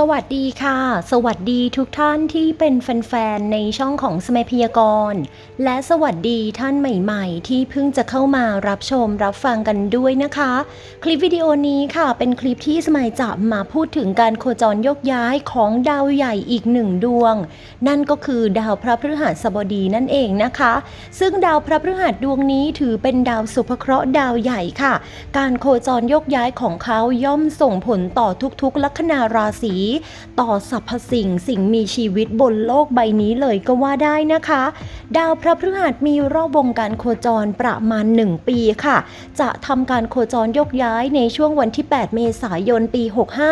สวัสดีค่ะ สวัสดีทุกท่านที่เป็นแฟนๆ ในช่องของสมัยพยากรณ์ และสวัสดีท่านใหม่ๆ ที่เพิ่งจะเข้ามารับชมรับฟังกันด้วยนะคะ คลิปวิดีโอนี้ค่ะเป็นคลิปที่สมัยจะมาพูดถึงการโคจรยกย้ายของดาวใหญ่อีกหนึ่งดวง นั่นก็คือดาวพระพฤหัสบดีนั่นเองนะคะ ซึ่งดาวพระพฤหัสดวงนี้ถือเป็นดาวสุภเคราะห์ดาวใหญ่ค่ะ การโคจรยกย้ายของเขาย่อมส่งผลต่อทุกๆ ลัคนาราศีต่อสรรพสิ่งสิ่งมีชีวิตบนโลกใบนี้เลยก็ว่าได้นะคะ ดาวพระพฤหัสมีรอบวงการโคจรประมาณ 1 ปีค่ะ จะทำการโคจรยกย้ายในช่วงวันที่ 8 เมษายนปี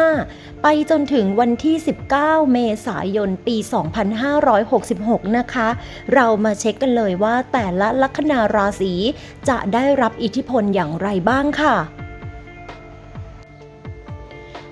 65 ไปจนถึงวันที่ 19 เมษายนปี 2566 นะคะ เรามาเช็คกันเลยว่าแต่ละลัคนาราศีจะได้รับอิทธิพลอย่างไรบ้างค่ะ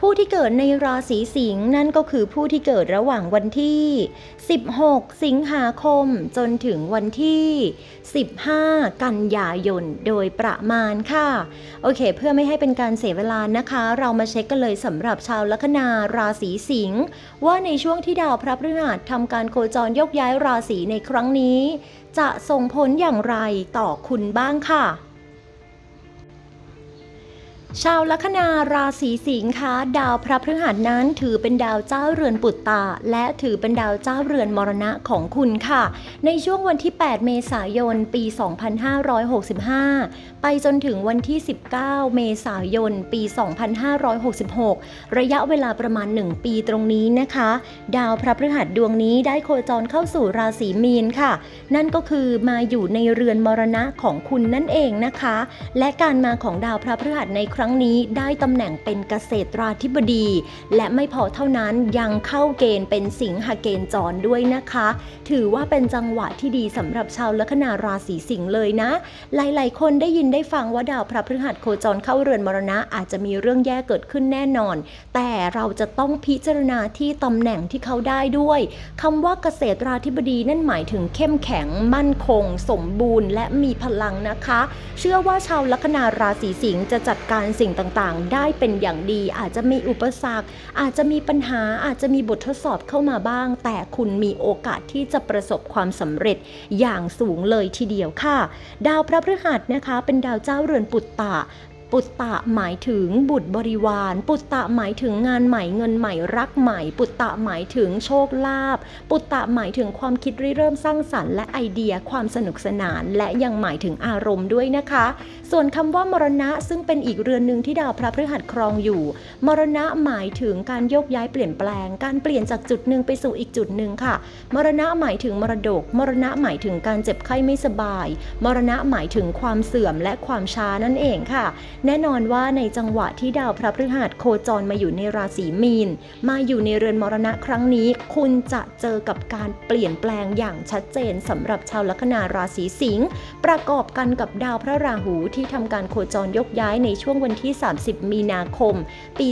ผู้ที่เกิดในราศีสิงห์นั่นก็คือผู้ที่เกิดระหว่างวันที่ 16 สิงหาคม จนถึงวันที่ 15 กันยายนโดยประมาณค่ะ โอเค เพื่อไม่ให้เป็นการเสียเวลานะคะ เรามาเช็คกันเลยสำหรับชาวลัคนาราศีสิงห์ว่าในช่วงที่ดาวพระพฤหัสทำการโคจรยกย้ายราศีในครั้งนี้ จะส่งผลอย่างไรต่อคุณบ้างค่ะ ชาวลัคนาราศีสิงค์คะดาวพระพฤหัสนั้นถือเป็นดาวเจ้าเรือนปุตตะและถือเป็นดาวเจ้าเรือนมรณะของคุณค่ะ ในช่วงวันที่ 8 เมษายน ปี 2565 ไปจนถึงวันที่ 19 เมษายน ปี 2566 ระยะเวลาประมาณ 1 ปีตรงนี้นะคะ ดาวพระพฤหัสดวงนี้ได้โคจรเข้าสู่ราศีมีนค่ะ นั่นก็คือมาอยู่ในเรือนมรณะของคุณนั่นเองนะคะ และการมาของดาวพระพฤหัสในครั้งั้งนี้ได้ตำแหน่งเป็นเกษตราธิบดี และไม่พอเท่านั้นยังเข้าเกณฑ์เป็นสิงหเกณฑ์จรด้วยนะคะ ถือว่าเป็นจังหวะที่ดีสำหรับชาวลัคนาราศีสิงห์เลยนะ หลาย ๆ คนได้ยินได้ฟังว่าดาวพระพฤหัสโคจรเข้าเรือนมรณะอาจจะมีเรื่องแย่เกิดขึ้นแน่นอน แต่เราจะต้องพิจารณาที่ตำแหน่งที่เขาได้ด้วยคำว่าเกษตราธิบดีนั่นหมายถึงเข้มแข็งมั่นคง สมบูรณ์ และมีพลังนะคะ เชื่อว่าชาวลัคนาราศีสิงห์จะจัดการสิ่งต่างๆ ได้เป็นอย่างดี อาจจะมีอุปสรรค อาจจะมีปัญหาอาจจะมีบททดสอบเข้ามาบ้าง แต่คุณมีโอกาสที่จะประสบความสำเร็จอย่างสูงเลยทีเดียวค่ะ ดาวพระพฤหัสนะคะ เป็นดาวเจ้าเรือนปุตตะ ปุตตะหมายถึงบุตรบริวาร ปุตตะหมายถึงงานใหม่เงินใหม่รักใหม่ ปุตตะหมายถึงโชคลาภปุตตะหมายถึงความคิดริเริ่มสร้างสรรค์และไอเดียความสนุกสนานและยังหมายถึงอารมณ์ด้วยนะคะ ส่วนคำว่ามรณะซึ่งเป็นอีกเรือนหนึ่งที่ดาวพระพฤหัสครองอยู่ มรณะหมายถึงการโยกย้ายเปลี่ยนแปลง การเปลี่ยนจากจุดหนึ่งไปสู่อีกจุดหนึ่งค่ะ มรณะหมายถึงมรดก มรณะหมายถึงการเจ็บไข้ไม่สบาย มรณะหมายถึงความเสื่อมและความช้านั่นเองค่ะแน่นอนว่าในจังหวะที่ดาวพระพฤหัสโคจรมาอยู่ในราศีมีน มาอยู่ในเรือนมรณะครั้งนี้ คุณจะเจอกับการเปลี่ยนแปลงอย่างชัดเจนสำหรับชาวลัคนาราศีสิงห์ประกอบกันกับดาวพระราหูที่ทำการโคจรยกย้ายในช่วงวันที่ 30 มีนาคม ปี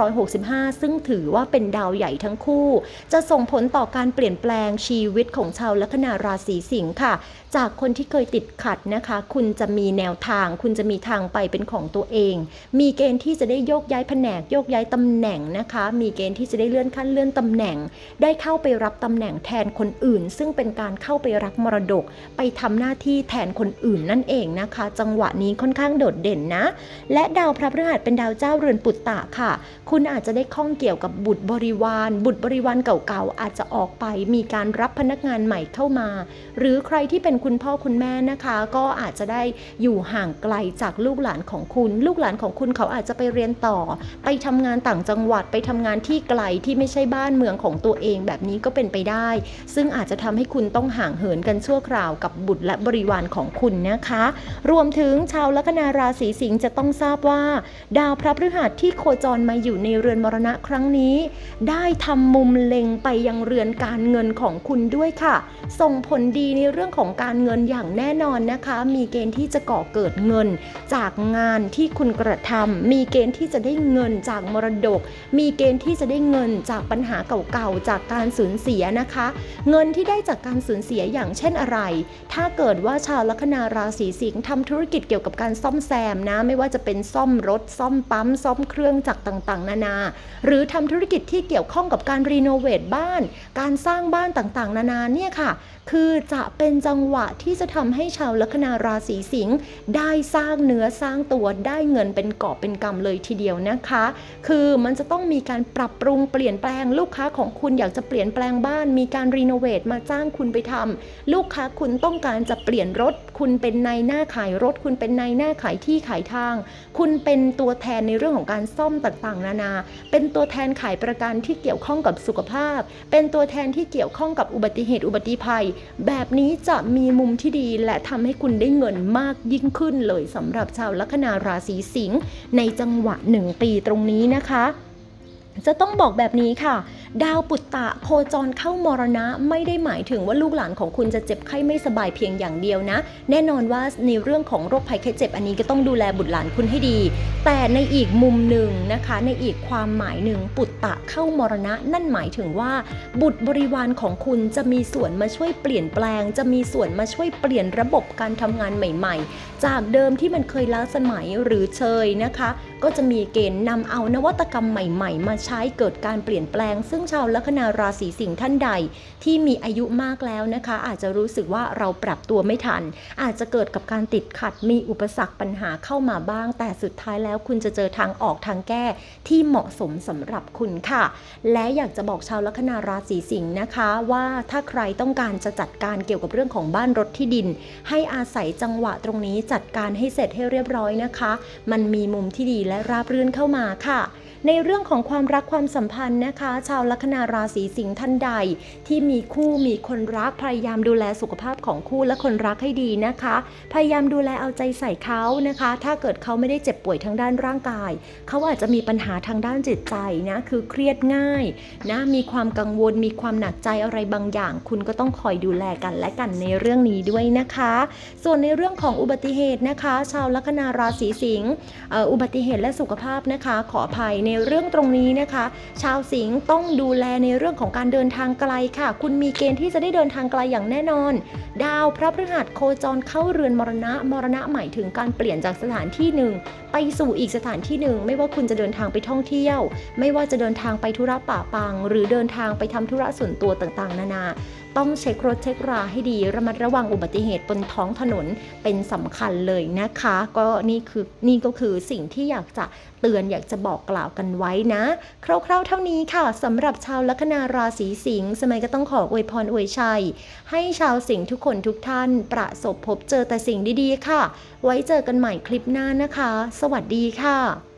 2565 ซึ่งถือว่าเป็นดาวใหญ่ทั้งคู่ จะส่งผลต่อการเปลี่ยนแปลงชีวิตของชาวลัคนาราศีสิงห์ค่ะ จากคนที่เคยติดขัดนะคะ คุณจะมีแนวทาง คุณจะมีทางไปเป็นของตัวเอง มีเกณฑ์ที่จะได้โยกย้ายแผนกโยกย้ายตำแหน่งนะคะ มีเกณฑ์ที่จะได้เลื่อนขั้นเลื่อนตำแหน่ง ได้เข้าไปรับตำแหน่งแทนคนอื่น ซึ่งเป็นการเข้าไปรับมรดก ไปทำหน้าที่แทนคนอื่นนั่นเองนะคะ จังหวะนี้ค่อนข้างโดดเด่นนะ และดาวพระพฤหัสเป็นดาวเจ้าเรือนปุตตะค่ะ คุณอาจจะได้ข้องเกี่ยวกับบุตรบริวาร บุตรบริวารเก่าๆอาจจะออกไปมีการรับพนักงานใหม่เข้ามา หรือใครที่เป็นคุณพ่อคุณแม่นะคะ ก็อาจจะได้อยู่ห่างไกลจากลูกหลานของคุณ ลูกหลานของคุณเขาอาจจะไปเรียนต่อ ไปทำงานต่างจังหวัดไปทำงานที่ไกลที่ไม่ใช่บ้านเมืองของตัวเองแบบนี้ก็เป็นไปได้ ซึ่งอาจจะทำให้คุณต้องห่างเหินกันชั่วคราวกับบุตรและบริวารของคุณนะคะ รวมถึงชาวลัคนาราศีสิงห์จะต้องทราบว่า ดาวพระพฤหัสที่โคจรมาอยู่ในเรือนมรณะครั้งนี้ ได้ทำมุมเล็งไปยังเรือนการเงินของคุณด้วยค่ะ ส่งผลดีในเรื่องของการเงินอย่างแน่นอนนะคะ มีเกณฑ์ที่จะก่อเกิดเงินจากงานที่คุณกระทำมีเกณฑ์ที่จะได้เงินจากมรดก มีเกณฑ์ที่จะได้เงินจากปัญหาเก่าๆจากการสูญเสียนะคะ เงินที่ได้จากการสูญเสียอย่างเช่นอะไร ถ้าเกิดว่าชาวลัคนาราศีสิงห์ทำธุรกิจเกี่ยวกับการซ่อมแซมนะ ไม่ว่าจะเป็นซ่อมรถ ซ่อมปั๊ม ซ่อมเครื่องจักรต่างๆ นานา หรือทำธุรกิจที่เกี่ยวข้องกับการรีโนเวทบ้าน การสร้างบ้านต่างๆ นานาเนี่ยค่ะ คือจะเป็นจังหวะที่จะทำให้ชาวลัคนาราศีสิงห์ได้สร้างเนื้อสร้างตัวได้เงินเป็นกอบเป็นกำเลยทีเดียวนะคะ คือมันจะต้องมีการปรับปรุงเปลี่ยนแปลงลูกค้าของคุณอยากจะเปลี่ยนแปลงบ้าน มีการรีโนเวทมาจ้างคุณไปทำลูกค้าคุณต้องการจะเปลี่ยนรถ คุณเป็นนายหน้าขายรถ คุณเป็นนายหน้าขายที่ขายทาง คุณเป็นตัวแทนในเรื่องของการซ่อมต่างๆ นานา เป็นตัวแทนขายประกันที่เกี่ยวข้องกับสุขภาพ เป็นตัวแทนที่เกี่ยวข้องกับอุบัติเหตุอุบัติภัยแบบนี้จะมีมุมที่ดีและทำให้คุณได้เงินมากยิ่งขึ้นเลยสำหรับชาวลัคนาราศีสิงห์ในจังหวะหนึ่งปีตรงนี้นะคะ จะต้องบอกแบบนี้ค่ะ ดาวปุตตะโคจรเข้ามรณะไม่ได้หมายถึงว่าลูกหลานของคุณจะเจ็บไข้ไม่สบายเพียงอย่างเดียวนะ แน่นอนว่าในเรื่องของโรคภัยไข้เจ็บอันนี้ก็ต้องดูแลบุตรหลานคุณให้ดี แต่ในอีกมุมหนึ่งนะคะ ในอีกความหมายหนึ่งปุตตะเข้ามรณะ นั่นหมายถึงว่า บุตรบริวารของคุณจะมีส่วนมาช่วยเปลี่ยนแปลง จะมีส่วนมาช่วยเปลี่ยนระบบการทำงานใหม่ ๆ จากเดิมที่มันเคยล้าสมัยหรือเชยนะคะก็จะมีเกณฑ์นำเอานวัตกรรมใหม่ ๆ มาใช้เกิดการเปลี่ยนแปลง ซึ่งชาวลัคนาราศีสิงห์ท่านใด ที่มีอายุมากแล้วนะคะ อาจจะรู้สึกว่าเราปรับตัวไม่ทัน อาจจะเกิดกับการติดขัดมีอุปสรรคปัญหาเข้ามาบ้าง แต่สุดท้ายแล้วคุณจะเจอทางออกทางแก้ที่เหมาะสมสำหรับคุณค่ะ และอยากจะบอกชาวลัคนาราศีสิงห์นะคะว่าถ้าใครต้องการจะจัดการเกี่ยวกับเรื่องของบ้านรถที่ดิน ให้อาศัยจังหวะตรงนี้จัดการให้เสร็จให้เรียบร้อยนะคะ มันมีมุมที่ดีและราบรื่นเข้ามาค่ะ ในเรื่องของความรักความสัมพันธ์นะคะ ชาวลัคนาราศีสิงห์ท่านใด ที่มีคู่มีคนรักพยายามดูแลสุขภาพของคู่และคนรักให้ดีนะคะ พยายามดูแลเอาใจใส่เขานะคะ ถ้าเกิดเขาไม่ได้เจ็บป่วยทางด้านร่างกาย เขาอาจจะมีปัญหาทางด้านจิตใจนะคือเครียดง่ายนะมีความกังวลมีความหนักใจอะไรบางอย่าง คุณก็ต้องคอยดูแลกันและกันในเรื่องนี้ด้วยนะคะ ส่วนในเรื่องของอุบัติเหตุนะคะ ชาวลัคนาราศีสิงห์อุบัติเหตุและสุขภาพนะคะ ขออภัยในเรื่องตรงนี้นะคะ ชาวสิงห์ต้องดูแลในเรื่องของการเดินทางไกลค่ะ คุณมีเกณฑ์ที่จะได้เดินทางไกลอย่างแน่นอน ดาวพระพฤหัสโคจรเข้าเรือนมรณะ มรณะหมายถึงการเปลี่ยนจากสถานที่หนึ่ง ไปสู่อีกสถานที่หนึ่ง ไม่ว่าคุณจะเดินทางไปท่องเที่ยว ไม่ว่าจะเดินทางไปธุระป่าปัง หรือเดินทางไปทำธุระส่วนตัวต่างๆ นานา ต้องเช็ครถเช็คราให้ดีระมัดระวังอุบัติเหตุบนท้องถนนเป็นสำคัญเลยนะคะ ก็นี่คือนี่ก็คือสิ่งที่อยากจะเตือนอยากจะบอกกล่าวกันไว้นะ คร่าวๆเท่านี้ค่ะสำหรับชาวลัคนาราศีสิงห์สมัยก็ต้องขออวยพรอวยชัย ให้ชาวสิงห์ทุกคนทุกท่าน ประสบพบเจอแต่สิ่งดีๆค่ะ ไว้เจอกันใหม่คลิปหน้านะคะ สวัสดีค่ะ